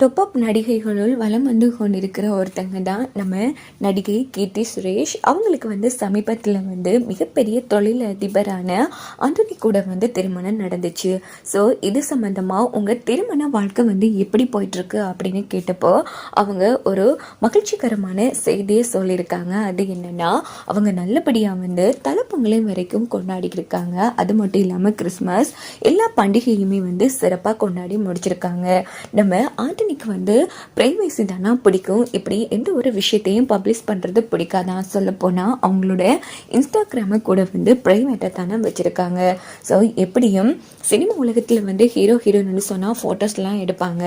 Top அப் நடிகைகளுள் வலம் வந்து கொண்டிருக்கிற ஒருத்தங்க தான் நம்ம நடிகை கீர்த்தி சுரேஷ். அவங்களுக்கு வந்து சமீபத்தில் வந்து மிகப்பெரிய தொழில் அதிபரான அந்தனி கூட வந்து திருமணம் நடந்துச்சு. ஸோ இது சம்மந்தமாக உங்கள் திருமண வாழ்க்கை வந்து எப்படி போயிட்டுருக்கு அப்படின்னு கேட்டப்போ அவங்க ஒரு மகிழ்ச்சிகரமான செய்தியை சொல்லியிருக்காங்க. அது என்னென்னா அவங்க நல்லபடியாக வந்து தலைப்பொங்கலையும் வரைக்கும் கொண்டாடிக்கிருக்காங்க இருக்காங்க. அது மட்டும் இல்லாமல் கிறிஸ்மஸ் எல்லா பண்டிகையுமே வந்து சிறப்பாக கொண்டாடி முடிச்சிருக்காங்க. நம்ம ஆண்டனிக்கு வந்து ப்ரைவசி தானா பிடிக்கும்? இப்படி எந்த ஒரு விஷயத்தையும் பப்ளிஷ் பண்ணுறது பிடிக்காதான் சொல்லப்போனால் அவங்களோட இன்ஸ்டாகிராமை கூட வந்து ப்ரைவேட்டாக தானே வச்சுருக்காங்க. ஸோ எப்படியும் சினிமா உலகத்தில் வந்து ஹீரோ ஹீரோன்னு சொன்னால் ஃபோட்டோஸ்லாம் எடுப்பாங்க.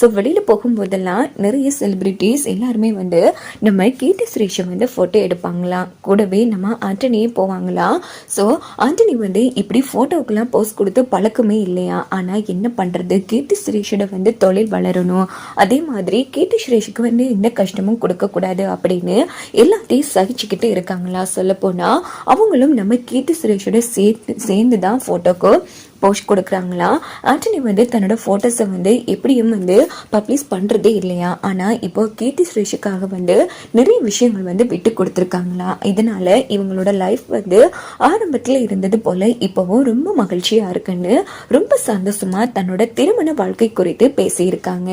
ஸோ வெளியில் போகும்போதெல்லாம் நிறைய செலிப்ரிட்டிஸ் எல்லாருமே வந்து நம்ம கீர்த்தி சுரேஷை வந்து ஃபோட்டோ எடுப்பாங்களாம் கூடவே நம்ம ஆண்டனியே போவாங்களாம் ஸோ ஆண்டனி வந்து இப்படி ஃபோட்டோக்கெலாம் போஸ்ட் கொடுத்து பழக்கமே இல்லையா? ஆனால் என்ன பண்ணுறது கீர்த்தி சுரேஷோட வந்து தொழில் வளரணும். அதே மாதிரி கீர்த்தி சுரேஷுக்கு வந்து எந்த கஷ்டமும் கொடுக்கக்கூடாது அப்படின்னு எல்லாத்தையும் சகிச்சுக்கிட்டு இருக்காங்களா சொல்லப்போனால் அவங்களும் நம்ம கீர்த்தி சுரேஷோட சேர்த்து சேர்ந்து தான் ஃபோட்டோக்கு போஸ்ட் கொடுக்குறாங்களா? ஆண்டனி வந்து தன்னோட ஃபோட்டோஸை வந்து எப்படியும் வந்து பப்ளிஷ் பண்ணுறதே இல்லையா? ஆனால் இப்போ கீர்த்தி சுரேஷுக்காக வந்து நிறைய விஷயங்கள் வந்து விட்டு கொடுத்துருக்காங்களா? இதனால் இவங்களோட லைஃப் வந்து ஆரம்பத்தில் இருந்தது போல் இப்போவும் ரொம்ப மகிழ்ச்சியாக இருக்குன்னு ரொம்ப சந்தோஷமாக தன்னோட திருமண வாழ்க்கை குறித்து பேசியிருக்காங்க.